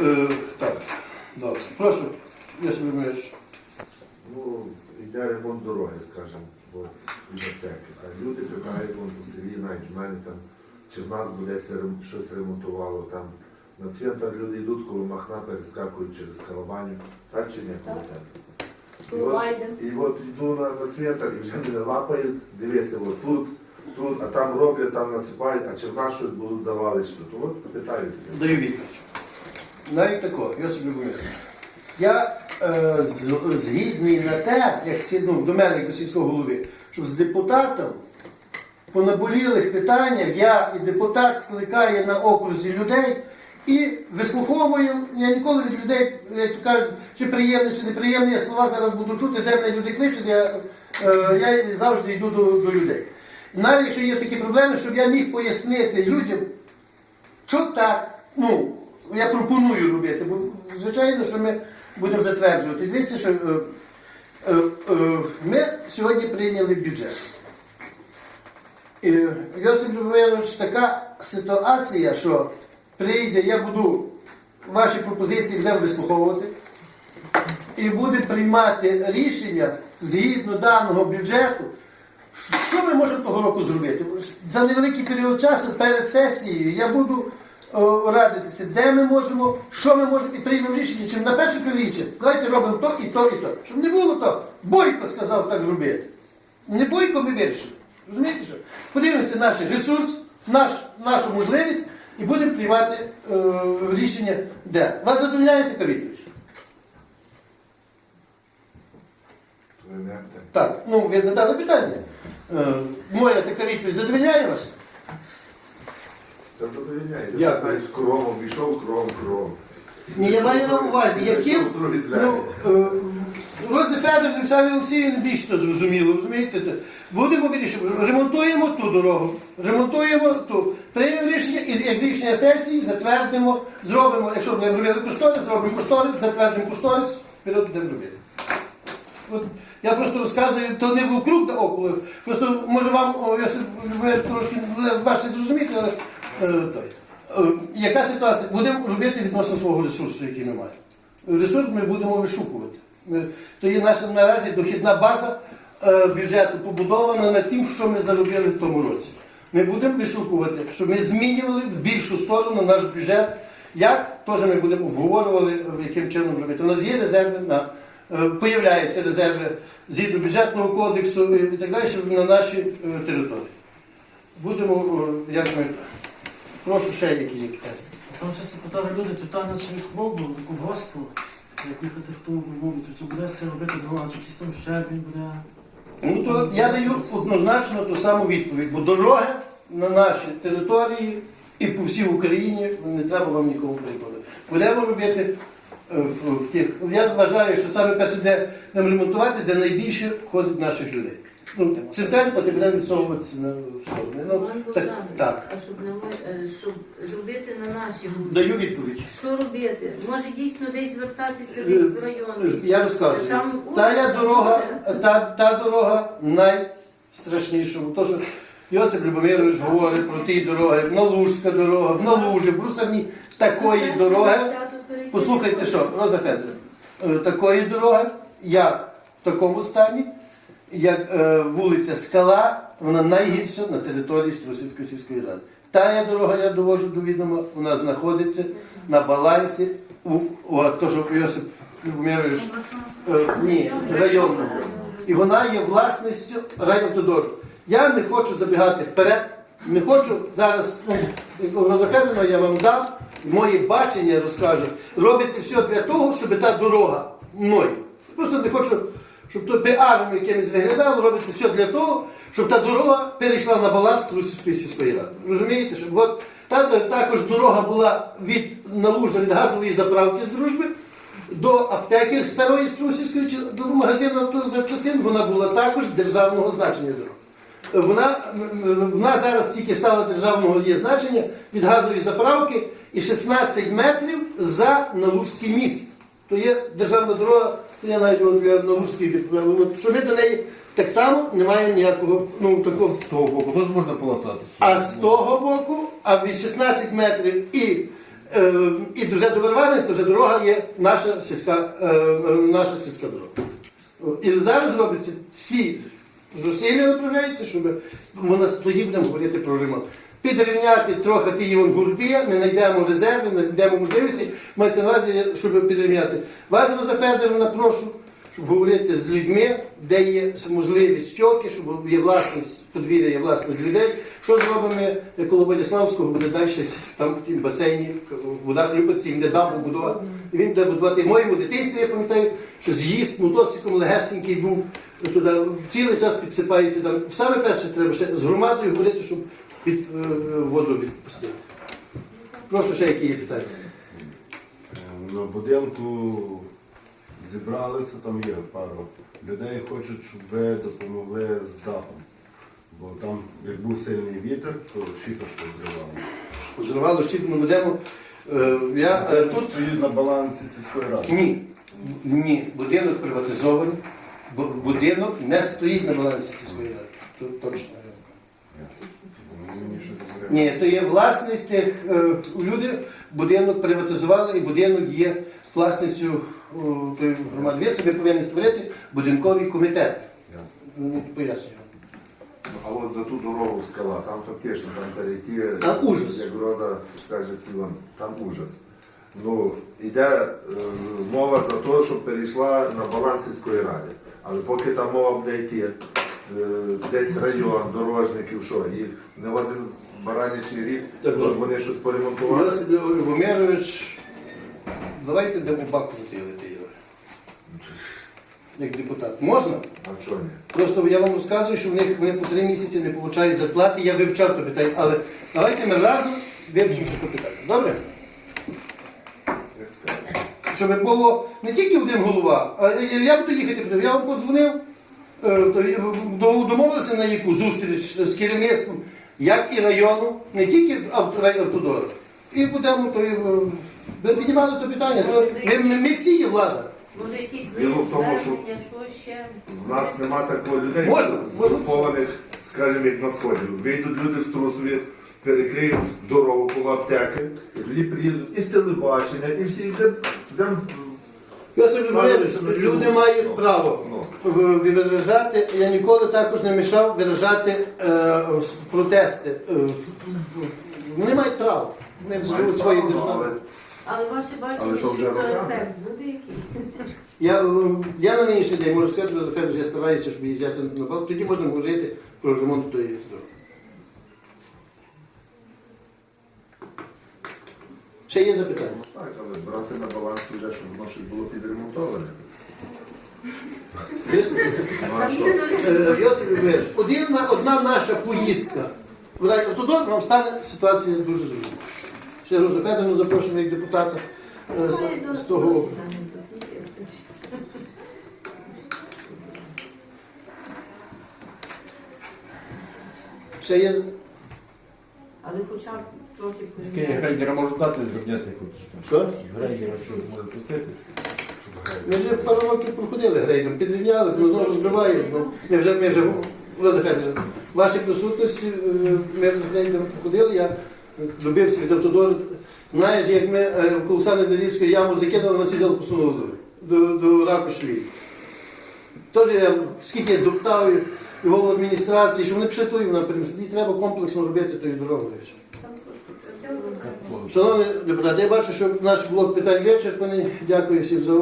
Е, так, добре. Прошу, Йосип Любомирович. Ну, йде ремонт дороги, скажімо, від аптеки. А люди питають вон по селі, навіть в мене там, чи в нас буде щось ремонтувало там. На цвинтар люди йдуть, коло Махна перескакують через Калабаню. Так чи ні? Так. І от, і от йду на, на цвинтар і вже мене лапають, дивися, от тут, тут, а там роблять, там насипають, а чи в нас щось будуть давали що тут. От питають. Даю відповідь. Навіть тако, Йосип Любомирович. Я е, згідний на те, як сі- ну, до мене, як до сільського голови, щоб з депутатом по наболілих питаннях я і депутат скликає на окрузі людей і вислуховую. Я ніколи від людей, як то кажуть, чи приємні, чи неприємні я слова зараз буду чути, де мене люди кличуть, я, е, я завжди йду до, до людей. Навіть якщо є такі проблеми, щоб я міг пояснити людям, що так, ну, я пропоную робити, бо звичайно, що ми будемо затверджувати. Дивіться, що е, е, е, ми сьогодні прийняли бюджет. Йосип Любомирович, така ситуація, що прийде, я буду ваші пропозиції будемо вислуховувати і буде приймати рішення згідно даного бюджету. Що ми можемо того року зробити? За невеликий період часу перед сесією я буду радитися, де ми можемо, що ми можемо і приймемо рішення, чим на перше півріччя. Давайте робимо то і то, і то. Щоб не було то, Бойко сказав так робити. Не Бойко ми вирішили. Розумієте що? Подивимося наш ресурс, наш, нашу можливість і будемо приймати е, рішення де. Вас задовольняє така відповідь? Так, ну ви задали питання. Е, моя така відповідь задовольняє вас? Та задовільняє. Дякую. Знаєш, кровом, йшов кровом, кровом. Ні, я маю на увазі, яким ну, е, Розі Федор Олександр Олексійович більше то зрозуміло, розумієте? Будемо вирішувати, ремонтуємо ту дорогу, ремонтуємо ту, приймемо рішення і як рішення сесії затвердимо, зробимо, якщо не робили кошторис, зробимо кошторис, затвердимо кошторис, вперед будемо робити. От, я просто розказую, то не вокруг да около. Просто може вам о, я трошки важче зрозуміти, але той. Е, яка ситуація? Будемо робити відносно свого ресурсу, який ми маємо. Ресурс ми будемо вишукувати. То є наша наразі дохідна база е, бюджету побудована над тим, що ми заробили в тому році. Ми будемо вишукувати, щоб ми змінювали в більшу сторону наш бюджет. Як теж ми будемо обговорювали, е, яким чином робити. У нас є резерви на е, появляються резерви згідно бюджетного кодексу і так далі на нашій е, території. Будемо, е, як ми. Прошу ще які є питання. Там ще запитали люди питання, чи від клубу, до колгоспу, як їхати в ту вулицю, чи буде все робити дорога, чи якийсь там щебінь буде. Ну то я даю однозначно ту саму відповідь, бо дороги на нашій території і по всій Україні не треба вам нікому переконати. Будемо робити е, в, в тих. Я вважаю, що саме перше, де нам ремонтувати, де найбільше ходить наших людей. Ну, центрально ти будемо відсовуватися на сторони. Ну, так, так, А щоб, на мой- е, щоб зробити на нашій вулиці, даю відповідь. що робити? Може дійсно десь звертатися Е, десь в район? десь? Я розказую. Там Та я дорога, та, та дорога найстрашніша. То, що Йосип Любомирович говорить про ті дороги, Налужська дорога, в Налужі, в Брусарні, такої дороги. Послухайте, що, Роза Федорівна, е, такої дороги, як в такому стані, як е, вулиця Скала, вона найгірша на території Струсівської сільської ради. Та я дорога, я доводжу до відома, вона знаходиться на балансі у, у то, що Йосип Любомирович Е, ні, районного. І вона є власністю райавтодору. Я не хочу забігати вперед, не хочу зараз, ну, розахедено я вам дав, моє бачення розкажу. Робиться все для того, щоб та дорога мною. Просто не хочу, щоб то піаром якимось виглядало, робиться все для того, щоб та дорога перейшла на баланс Трусівської ради. Розумієте, що от та, також дорога була від Налужа, від газової заправки з дружби до аптеки старої Струсівської чи до магазину автозапчастин, вона була також державного значення дорога. Вона, вона зараз тільки стала державного є значення від газової заправки і 16 метрів за Налужський міст. То є державна дорога, я навіть от для Налужської відправив. От, що ми до неї так само не маємо ніякого ну, такого. З того боку теж можна полататися. А з того боку, а від 16 метрів і Е, і вже до Верванець, вже дорога є наша сільська, е, наша сільська дорога. І зараз робиться всі зусилля направляються, щоб нас тоді будемо говорити про ремонт. Підрівняти трохи ті гурбі, ми знайдемо резерви, знайдемо можливості, мається на увазі, щоб підрівняти. Вас, Федоровна, прошу, щоб говорити з людьми, де є можливість стьоки, щоб є власність, подвір'я є власність людей. Що зробимо ми коло Боліславського, буде далі там в тім басейні, в водах Любиці, він де дамбу будувати. Він буде будувати. Моєму дитинстві, я пам'ятаю, що з'їзд мотоциклом легесенький був, туди цілий час підсипається. Там. Саме перше треба ще з громадою говорити, щоб під е, воду відпустити. Прошу ще які є питання. Е, На будинку зібралися, там є пару людей, хочуть, щоб ви допомогли з дахом. Бо там, як був сильний вітер, то шифер позривало. Позривало щит, ми будемо. Е, я, е, тут стоїть на балансі сільської ради. Ні, ні, будинок приватизований, бу- будинок не стоїть на балансі сільської ради. Тут точно. Ні, то є власність тих е, люди, будинок приватизували і будинок є власністю о, тої громади. Ви собі повинні створити будинковий комітет. Ясно. Не пояснюю. А от за ту дорогу скала, там фактично там перейти, Там ужас. як Роза каже ціла, там ужас. Ну, йде е, мова за те, щоб перейшла на баланс сільської ради. Але поки там мова буде йти, е, десь район, дорожників, що, їх не в один баранячий рік, Так, щоб вони щось поремонтували. Йосип Любомирович, давайте дамо баку затилити його. Як депутат. Можна? А що ні? Просто я вам розказую, що в них вони по три місяці не отримують зарплати. Я вивчав то питання, але давайте ми разом вивчимо це питання. Добре? Як скажете. Щоб було не тільки один голова, а я- я буду їхати, питав, я вам подзвонив, е, то домовилися на яку зустріч з керівництвом, як і району, не тільки автодору. І будемо то е, ви піднімали то питання. То ми, ми, ми всі є влада. Може якісь Діло в тому, що- звернення, що ще. В нас нема такого людей, Можна, згрупованих, скажімо, як на сході. Вийдуть люди з Трусові, перекриють дорогу коло аптеки, і тоді приїдуть із телебачення, і всі йдемо. Йдемо Йосип Любомирович, люди мають право Ну. виражати. Я ніколи також не мішав виражати е, протести. Е, вони мають право. Вони живуть в своїй але державі. Але ваше бачення, чи ефект буде якийсь? Я, е, я на нинішній день можу сказати, що я стараюся, щоб її взяти на бал. Тоді можна говорити про ремонт тої дороги. Ще є запитання? Так, але брати на баланс вже, щоб воно щось було підремонтоване. Йосип Ну? Е, Йосип одна наша поїздка в райавтодор нам стане ситуація дуже зручна. Ще Розу Федорівну запрошуємо як депутата е, з, з того. Ще є Але хоча б. Грейдера можуть дати зробляти хоч. Що? Грейдера що може пустити. Ми вже пару років проходили грейдом, підрівняли, то знову розбиває. Ну, ми вже, ми вже, Роза Федорівна, в вашій присутності е, ми грейдом проходили, я добився від автодору. Знаєш, як ми е, в Колосани Долівської яму закинули, на сиділи посунули до, до, до Ракошвілі. Теж я скільки я доптав і- і голову адміністрації, що вони пішли тою напрямку. І треба комплексно робити тою дорогою. Шановні депутати, я бачу, що наш блок питань вичерпаний. Дякую всім за